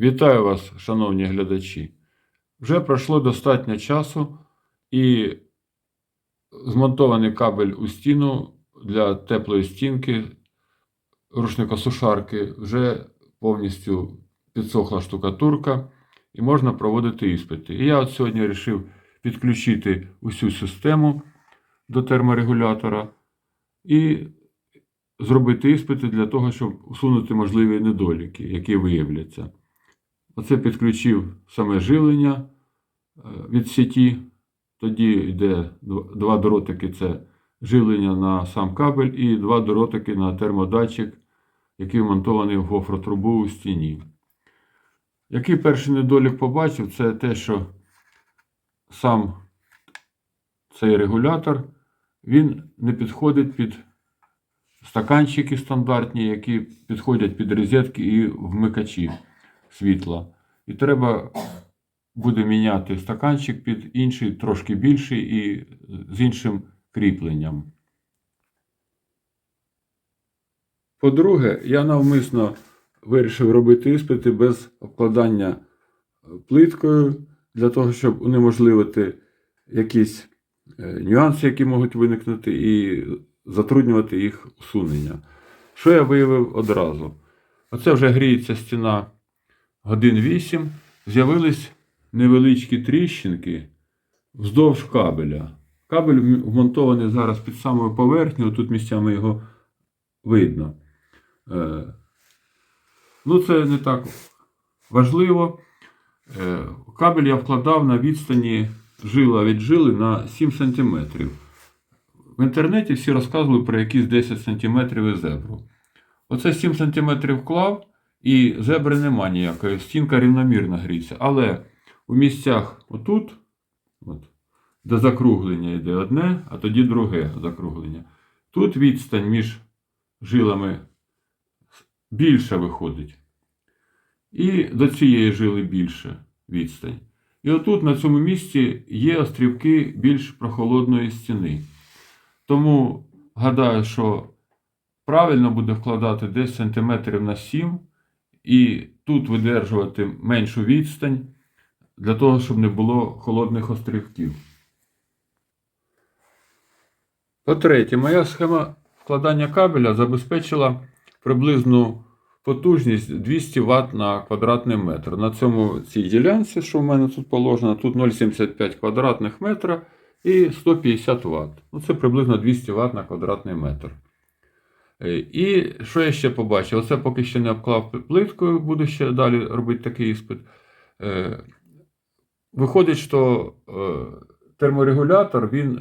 Вітаю вас, шановні глядачі. Вже пройшло достатньо часу і змонтований кабель у стіну для теплої стінки рушникосушарки вже повністю підсохла штукатурка і можна проводити іспити. І я от сьогодні вирішив підключити усю систему до терморегулятора і зробити іспити для того, щоб усунути можливі недоліки, які виявляться. Оце підключив саме живлення е, від сіті. Тоді йде два дротики це живлення на сам кабель і два дротики на термодатчик, який вмонтований в гофротрубу у стіні. Який перший недолік побачив, це те, що сам цей регулятор він не підходить під стаканчики стандартні, які підходять під розетки і вмикачі світла. І треба буде міняти стаканчик під інший, трошки більший і з іншим кріпленням. По-друге, я навмисно вирішив робити іспити без обкладання плиткою, для того, щоб унеможливити якісь е, нюанси, які можуть виникнути, і затруднювати їх усунення. Що я виявив одразу? Оце вже гріється стіна годин 8. З'явились невеличкі тріщинки вздовж кабеля. Кабель вмонтований зараз під самою поверхнею, тут місцями його видно. Е, Ну, це не так важливо. Е, Кабель я вкладав на відстані жила від жили на 7 см. В інтернеті всі розказували про якісь 10 см і зебру. Оце 7 см вклав, і зебри нема ніякої. Стінка рівномірно гріється. Але у місцях отут, от, де закруглення йде одне, а тоді друге закруглення. Тут відстань між жилами більша виходить. І до цієї жили більше відстань. І отут, на цьому місці, є острівки більш прохолодної стіни. Тому гадаю, що правильно буде вкладати десь сантиметрів на 7 і тут видержувати меншу відстань для того, щоб не було холодних острівків. По-третє, моя схема вкладання кабеля забезпечила приблизну потужність 200 Вт на квадратний метр. На цьому цій ділянці, що в мене тут положено, тут 0,75 квадратних метра і 150 Вт. Ну, це приблизно 200 Вт на квадратний метр. Е, І що я ще побачив? Оце поки ще не обклав плиткою, буду ще далі робити такий іспит. Е, Виходить, що е, терморегулятор він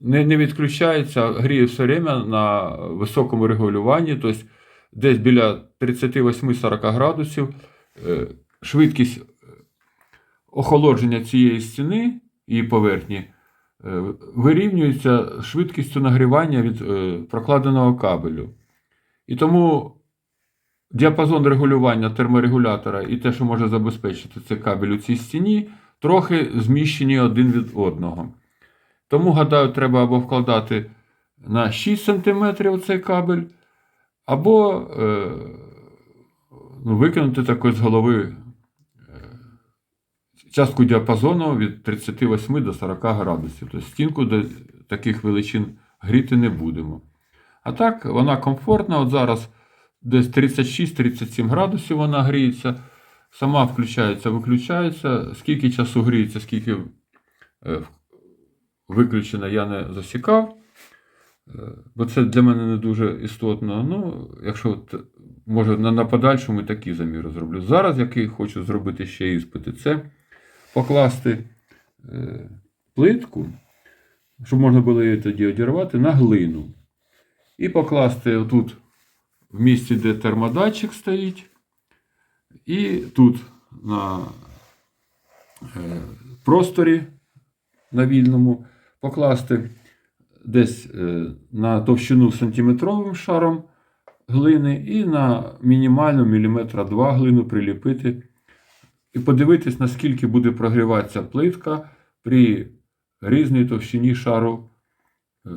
не, відключається, гріє все время на високому регулюванні, тобто десь біля 38-40 градусів. Швидкість охолодження цієї стіни і поверхні вирівнюється швидкістю нагрівання від е, прокладеного кабелю. І тому діапазон регулювання терморегулятора і те, що може забезпечити цей кабель у цій стіні, трохи зміщені один від одного. Тому, гадаю, треба або вкладати на 6 см цей кабель, або е, ну, викинути такої з голови е, частку діапазону від 38 до 40 градусів. Тобто стінку до таких величин гріти не будемо. А так, вона комфортна. От зараз десь 36-37 градусів вона гріється. Сама включається, виключається. Скільки часу гріється, скільки е, виключено, я не засікав. Е, Бо це для мене не дуже істотно. Ну, якщо от, може на, на подальшому такі заміри зроблю. Зараз, який хочу зробити ще іспити, це покласти е, плитку, щоб можна було її тоді одірвати, на глину. І покласти отут в місці, де термодатчик стоїть, і тут на е, просторі на вільному покласти десь е, на товщину сантиметровим шаром глини і на мінімальну міліметра 2 глину приліпити. І подивитись, наскільки буде прогріватися плитка при різній товщині шару е,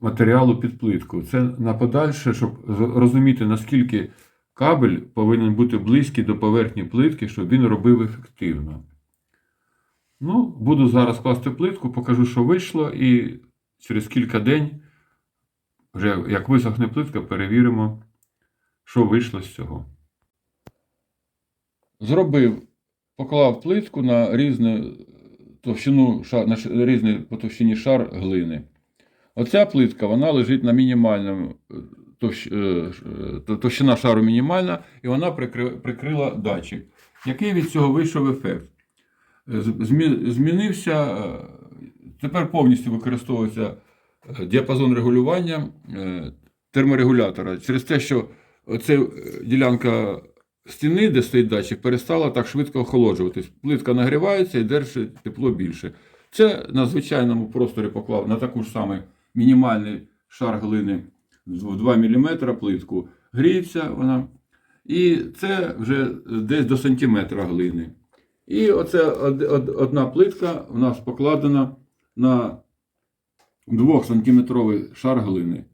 матеріалу під плиткою. Це на подальше, щоб розуміти, наскільки кабель повинен бути близький до поверхні плитки, щоб він робив ефективно. Ну, буду зараз класти плитку, покажу, що вийшло, і через кілька день, вже як висохне плитка, перевіримо, що вийшло з цього. Зробив, поклав плитку на різну товщину, на різний по товщині шар глини. Оця плитка вона лежить на мінімальному е, е, е, то- товщина шару мінімальна, і вона прикри, прикрила датчик. Який від цього вийшов ефект? Змінився, тепер повністю використовується діапазон регулювання терморегулятора. Через те, що оця е, ділянка стіни, де стоїть датчик, перестала так швидко охолоджуватись. Плитка нагрівається і держить тепло більше. Це на звичайному просторі поклав на таку ж самий мінімальний шар глини в 2 мм плитку. Гріється вона. І це вже десь до сантиметра глини. І оце од- од- одна плитка у нас покладена на 2-сантиметровий шар глини.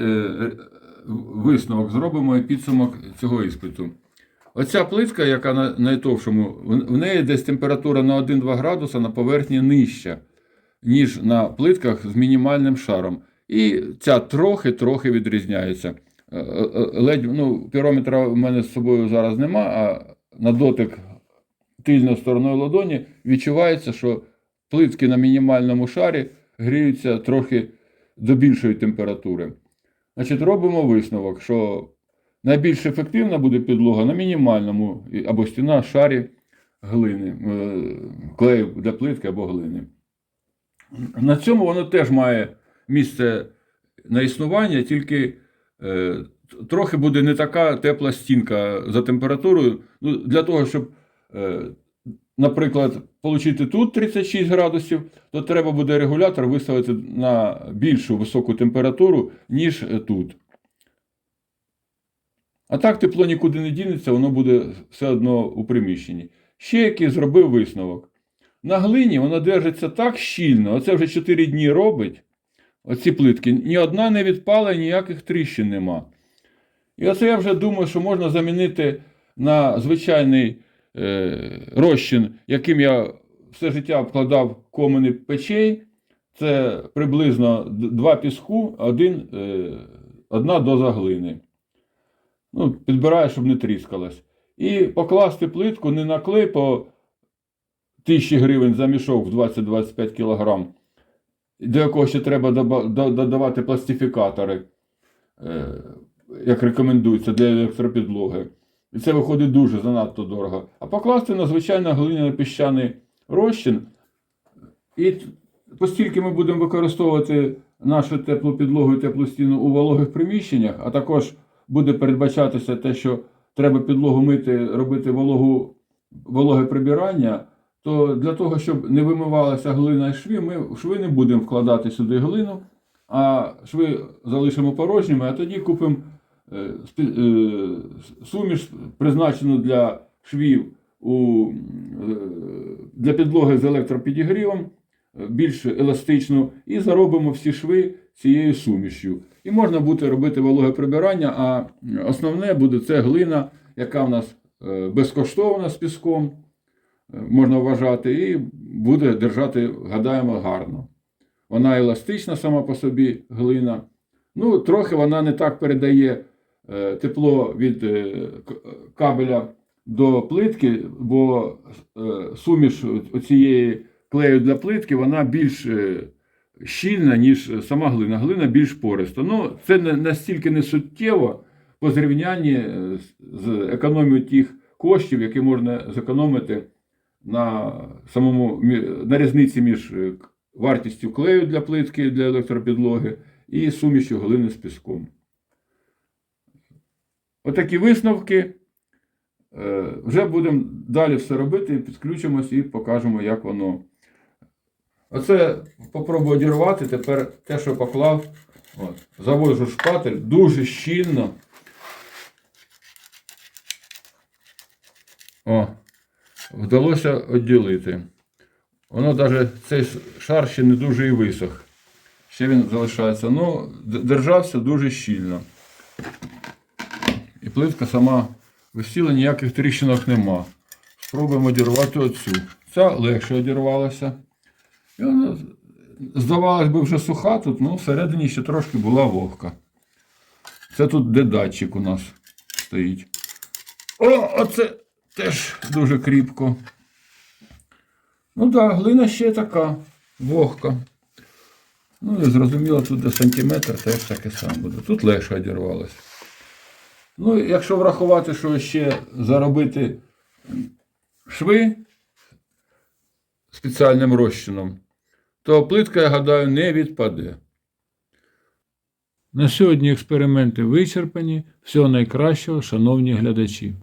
Е, висновок зробимо і підсумок цього іспиту? Оця плитка, яка на найтовшому, в- неї десь температура на 1-2 градуса на поверхні нижча, ніж на плитках з мінімальним шаром. І ця трохи-трохи відрізняється. Е, е, Ледь, ну, пірометра в мене з собою зараз нема, а на дотик тильною стороною ладоні відчувається, що плитки на мінімальному шарі гріються трохи до більшої температури. Значить, робимо висновок, що найбільш ефективна буде підлога на мінімальному або стіна шарі глини, е, клею для плитки або глини. На цьому воно теж має місце на існування, тільки е, трохи буде не така тепла стінка за температурою. Ну, для того, щоб, е, наприклад, отримати тут 36 градусів, то треба буде регулятор виставити на більшу високу температуру, ніж е, тут. А так тепло нікуди не дінеться, воно буде все одно у приміщенні. Ще який зробив висновок. На глині вона держиться так щільно, оце вже 4 дні робить. Оці плитки, ні одна не відпала, ніяких тріщин нема. І оце я вже думаю, що можна замінити на звичайний розчин, яким я все життя обкладав комини печей. Це приблизно два піску, один, е, одна доза глини. Ну, підбираю, щоб не тріскалась. І покласти плитку не на клей по 1000 гривень за мішок в 20-25 кг, до якого ще треба додавати пластифікатори, е, як рекомендується для електропідлоги. І це виходить дуже занадто дорого. А покласти на звичайно глиняно піщаний розчин. І оскільки ми будемо використовувати нашу теплу підлогу і теплу стіну у вологих приміщеннях, а також буде передбачатися те, що треба підлогу мити, робити вологу, вологе прибирання, то для того, щоб не вимивалася глина і шви, ми шви не будемо вкладати сюди глину, а шви залишимо порожніми, а тоді купимо суміш, призначену для швів у, е, для підлоги з електропідігрівом, е, більш еластичну, і заробимо всі шви цією сумішю. І можна буде робити вологе прибирання, а основне буде це глина, яка в нас е, безкоштовна з піском, е, можна вважати, і буде держати, гадаємо, гарно. Вона еластична сама по собі глина. Ну, трохи вона не так передає е, тепло від е, кабеля до плитки, бо е, суміш цієї клею для плитки вона більш е, щільна, ніж сама глина. Глина більш пориста. Ну, це настільки не суттєво по зрівнянні е, з- економією тих коштів, які можна зекономити на самому на різниці між е, вартістю клею для плитки для електропідлоги і сумішю глини з піском. Отакі висновки. Е, Вже будемо далі все робити, підключимось і покажемо, як воно. Оце попробую одірвати. Тепер те, що поклав, от, заводжу шпатель дуже щільно. О, вдалося відділити. Воно навіть цей шар ще не дуже і висох. Ще він залишається. Ну, держався дуже щільно. Плитка сама висіла, ніяких тріщинок нема. Спробуємо одірвати оцю. Ця легше одірвалася. І вона, здавалось би, вже суха тут, ну всередині ще трошки була вогка. Це тут де датчик у нас стоїть. О, оце теж дуже кріпко. Ну так, да, глина ще така вогка. Ну і зрозуміло, тут де сантиметр теж таке саме буде. Тут легше одірвалося. Ну, якщо врахувати, що ще заробити шви спеціальним розчином, то плитка, я гадаю, не відпаде. На сьогодні експерименти вичерпані. Всього найкращого, шановні глядачі.